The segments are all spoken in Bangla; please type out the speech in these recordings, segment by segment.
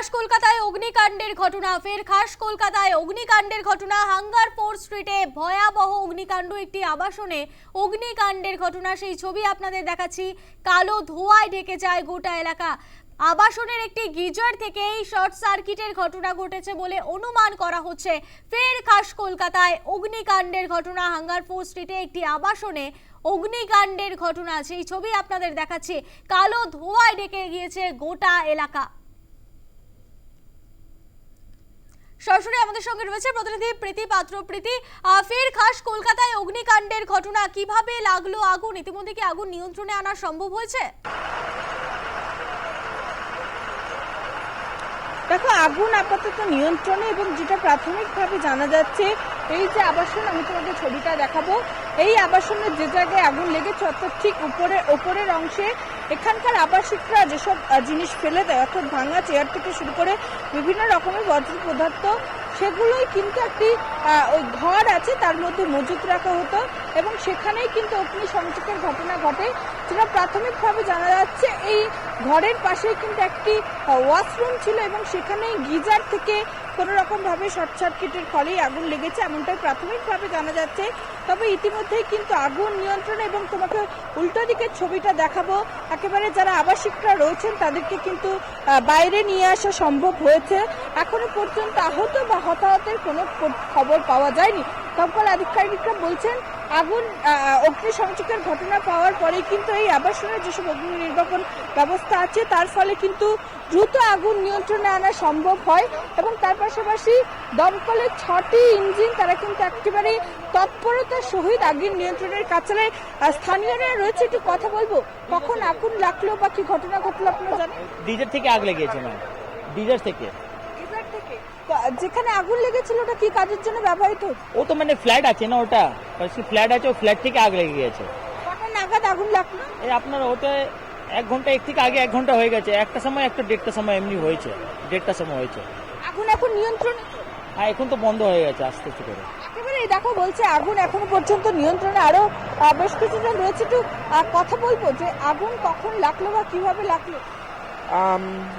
খাস কলকাতায় অগ্নিকাণ্ডের ঘটনা, ফের খাস কলকাতায় অগ্নিকাণ্ডের ঘটনা, হাঙ্গার ফোর স্ট্রিটে ভয়াবহ অগ্নিকাণ্ড একটি আবাসনে অগ্নিকাণ্ডের ঘটনা, সেই ছবি আপনাদের দেখাচ্ছি। কালো ধোঁয়ায় ঢেকে যায় গোটা এলাকা। আবাসনের একটি গিজার থেকেই শর্ট সার্কিটের ঘটনা ঘটেছে বলে অনুমান করা হচ্ছে। ফের খাস কলকাতায় অগ্নিকাণ্ডের ঘটনা, হাঙ্গার ফোর স্ট্রিটে একটি আবাসনে অগ্নিকাণ্ডের ঘটনা, সেই ছবি আপনাদের দেখাচ্ছি। কালো ধোঁয়ায় ঢেকে গিয়েছে গোটা এলাকা। সরাসরি আমাদের সঙ্গে রয়েছে প্রতিনিধি প্রীতি পাত্র। প্রীতি ফের খাস কলকাতায় অগ্নিকাণ্ডের ঘটনা, কীভাবে লাগল আগুন? ইতিমধ্যে কি আগুন নিয়ন্ত্রণে আনা সম্ভব হয়েছে? দেখো, আগুন আপাতত নিয়ন্ত্রণে এবং যেটা প্রাথমিকভাবে জানা যাচ্ছে এই যে আবাসন, আমি তোমাকে ছবিটা দেখাবো। এই আবাসনের যে জায়গায় আগুন লেগেছে, অর্থাৎ ঠিক উপরে, ওপরের অংশে, এখানকার আবাসিকরা যেসব জিনিস ফেলে দেয়, অর্থাৎ ভাঙা চেয়ার থেকে শুরু করে বিভিন্ন রকমের বর্জ্য পদার্থ, সেগুলোই কিন্তু একটি ওই ঘর আছে, তার মধ্যে মজুত রাখা হতো এবং সেখানেই কিন্তু অগ্নি সংযোগের ঘটনা ঘটে। যেটা প্রাথমিকভাবে জানা যাচ্ছে, এই ঘরের পাশেই কিন্তু একটি ওয়াশরুম ছিল এবং সেখানেই গিজার থেকে কোনো রকম ভাবে শর্ট সার্কিটের ফলেই আগুন লেগেছে এমনটাই প্রাথমিকভাবে জানা যাচ্ছে। তবে ইতিমধ্যেই কিন্তু আগুন নিয়ন্ত্রণে এবং তোমাকে উল্টো দিকের ছবিটা দেখাবো। একেবারে যারা আবাসিকরা রয়েছেন তাদেরকে কিন্তু বাইরে নিয়ে আসা সম্ভব হয়েছে। এখনও পর্যন্ত আহত বা হতাহতের কোনো খবর পাওয়া যায়নি। দমকল আধিকারিকরা বলছেন আগুন আহ, অগ্নিসংযোগের ঘটনা পাওয়ার পরে কিন্তু এই আবাসনের যেসব অগ্নি নির্বাপন ব্যবস্থা আছে তার ফলে কিন্তু দ্রুত আগুন নিয়ন্ত্রণে আনা সম্ভব হয় এবং তার পাশাপাশি দমকলের ছটি ইঞ্জিন তারা কিন্তু একেবারে তৎপরতার সহিত আগুন নিয়ন্ত্রণের কাছে স্থানীয়রা রয়েছে। একটু কথা বলব কখন আগুন লাগল বা কি ঘটনা ঘটলো আপনারা জানেন? ডিজার থেকে আগ লেগেছে ডিজার থেকে। যেখানে আগুন লেগেছিল ওটা কি কাজের জন্য ব্যবহৃত? ও তো মানে ফ্ল্যাট আছে না ওটা? ফ্ল্যাট আছে ও ফ্ল্যাট থেকে আগ লেগে গেছে। কটা নাগাদ আগুন লাগল? এই আপনার ওতে এক ঘণ্টা এক থেকে আগে এক ঘণ্টা হয়ে গেছে। একটা সময় একটা দেড়টা সময় এমনি হয়েছে। দেড়টার সময় হয়েছে। আগুন এখন নিয়ন্ত্রণে তো? হ্যাঁ এখন তো বন্ধ হয়ে গেছে আস্তে আস্তে করে। একেবারে এই দেখো বলছে আগুন এখনও পর্যন্ত নিয়ন্ত্রণে। আরও আহ, বেশ কিছুজন রয়েছে একটু আহ, কথা বলব যে আগুন কখন লাগল বা কীভাবে লাগল?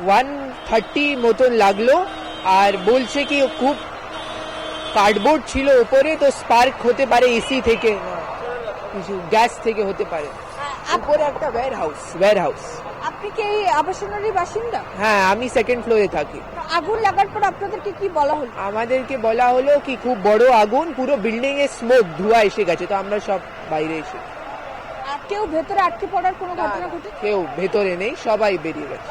ওয়ান থার্টি মতন লাগল। আর বলছে কি খুব কার্ডবোর্ড ছিল উপরে তো স্পার্ক হতে পারে এসি থেকে কিছু গ্যাস থেকে হতে পারে। উপরে একটা ওয়্যার হাউস ওয়্যার হাউস আপনি কি এই আবাসনেরই বাসিন্দা? হ্যাঁ আমি সেকেন্ড ফ্লোরে থাকি। আগুন লাগার পর আপনাদেরকে কি বলা হলো? আমাদেরকে বলা হলো কি খুব বড় আগুন পুরো বিল্ডিং এ স্মোক ধোঁয়া এসে গেছে তো আমরা সব বাইরে এসে। কেউ ভেতরে আটকে পড়ার কোনো ঘটনা ঘটে কেউ ভেতরে নেই সবাই বেরিয়ে গেছে।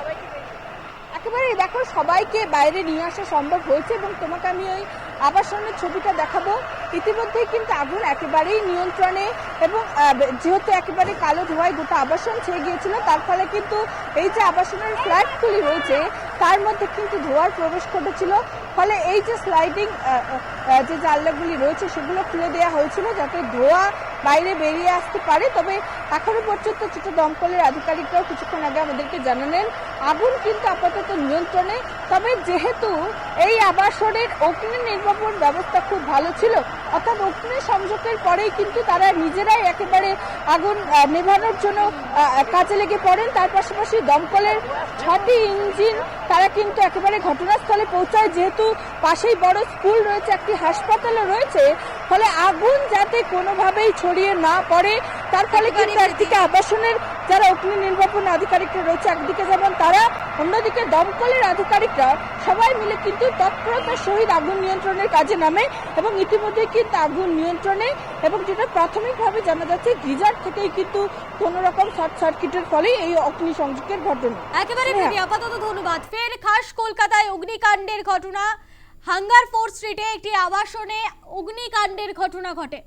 একেবারে দেখো, সবাইকে বাইরে নিয়ে আসা সম্ভব হয়েছে এবং তোমাকে আমি ওই আবাসনের ছবিটা দেখাবো। ইতিমধ্যেই কিন্তু আগুন একেবারেই নিয়ন্ত্রণে এবং যেহেতু একেবারে কালো ধোঁয়ায় গোটা আবাসন ছেয়ে গিয়েছিল, তার ফলে কিন্তু এই যে আবাসনের ফ্ল্যাটগুলি রয়েছে, তার মধ্যে কিন্তু ধোয়ার প্রবেশ ঘটেছিল। ফলে এই যে স্লাইডিং যে জানলাগুলি রয়েছে, সেগুলো খুলে দেওয়া হয়েছিল যাতে ধোঁয়া বাইরে বেরিয়ে আসতে পারে, তবে এখনও পর্যন্ত যেটা দমকলের আধিকারিকরাও কিছুক্ষণ আগে আমাদেরকে জানালেন, আগুন কিন্তু আপাতত নিয়ন্ত্রণে। তবে যেহেতু এই আবাসনের অগ্নি নির্বাপন ব্যবস্থা খুব ভালো ছিল, অর্থাৎ অগ্নি সংযোগের পরেই কিন্তু তারা নিজেরাই একেবারে আগুন নেভানোর জন্য কাজে লেগে পড়েন। তার পাশাপাশি দমকলের ছটি ইঞ্জিন, তারা কিন্তু একেবারে ঘটনাস্থলে পৌঁছায়। যেহেতু পাশেই বড় স্কুল রয়েছে, একটি হাসপাতালও রয়েছে ফলে আগুন যাতে কোনোভাবেই ছড়িয়ে না পড়ে তার ফলে কিন্তু একদিকে আবাসনের যারা অগ্নি নির্বাপন আধিকারিকরা রয়েছে একদিকে যেমন তারা অন্যদিকে দমকলের আধিকারিকরা সবাই মিলে কিন্তু তৎপরতার সহিত আগুন নিয়ন্ত্রণের কাজে নামে এবং ইতিমধ্যে কিন্তু আগুন নিয়ন্ত্রণে এবং যেটা প্রাথমিকভাবে জানা যাচ্ছে গিজার থেকেই কিন্তু কোন রকম শর্ট সার্কিটের ফলেই এই অগ্নি সংযোগের ঘটনা। একেবারে স্নেহা। আপাতত ধন্যবাদ। ফের খাস কলকাতায় অগ্নিকাণ্ডের ঘটনা। হাঙ্গার ফোর স্ট্রিটে একটি আবাসনে অগ্নিকাণ্ডের ঘটনা ঘটে।